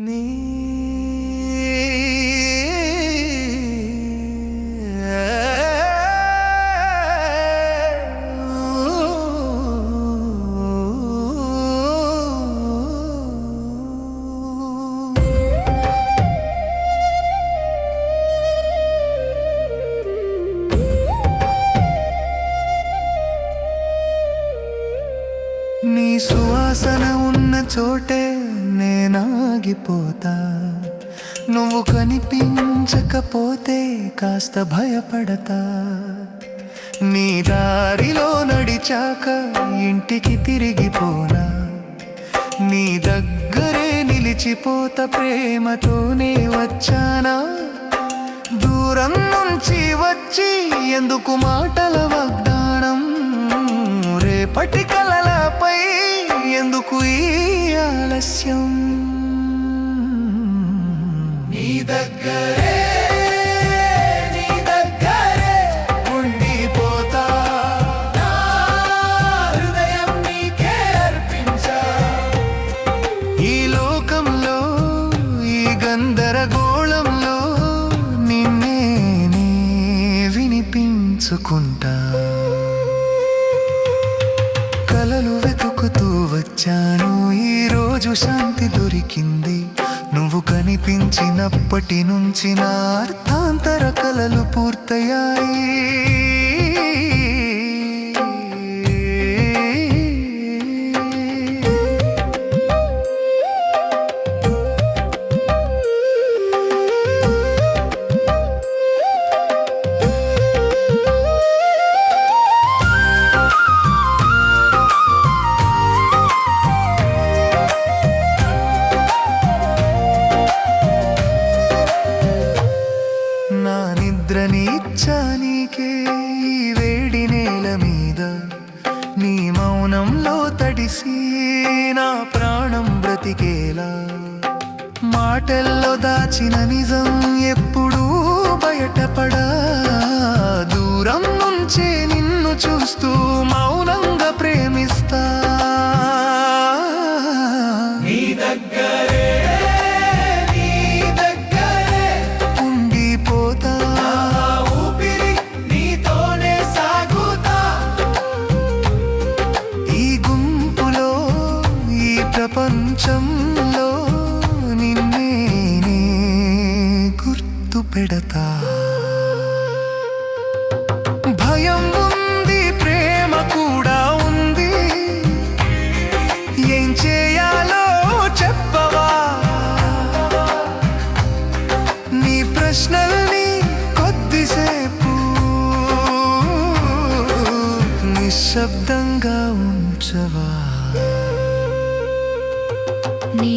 నీ నీ సువాసన ఉన్న చోటే నేనాగిపోతా. నువ్వు కనిపించకపోతే కాస్త భయపడతా. నీ దారిలో నడిచాక ఇంటికి తిరిగిపోనా. నీ దగ్గరే నిలిచిపోత ప్రేమతోనే వచ్చానా. దూరం నుంచి వచ్చి ఎందుకు మాటల వాగ్దానం? రేపటి కలల ఎందుకు ఈ ఆలస్యం? నీ దగ్గరే నీ దగ్గరే ఉండిపోతా. నా హృదయం నీకే అర్పించా. ఈ లోకంలో ఈ గందరగోళంలో నిన్నే నే వినిపించుకుంటా. కలలు వెతుకుతూ వచ్చాను. ఈ రోజు శాంతి దొరికింది. నువ్వు కనిపించినప్పటి నుంచి నా అర్థాంతర కలలు పూర్తయ్యాయి. నిద్రని ఇచ్చా నీకే ఈ వేడి నేల మీద నీ మౌనంలో తడిసి నా ప్రాణం బ్రతికేలా. మాటల్లో దాచిన నిజం ఎప్పుడూ బయటపడా. దూరం నుంచే నిన్ను చూస్తూ మౌనంగా ప్రేమిస్తా. నీ దగ్గర పెడతా. భయం ఉంది ప్రేమ కూడా ఉంది. ఏం చేయాలో చెప్పవా? నీ ప్రశ్నల్ని కొద్దిసేపు నిశ్శబ్దంగా ఉంచవా? నీ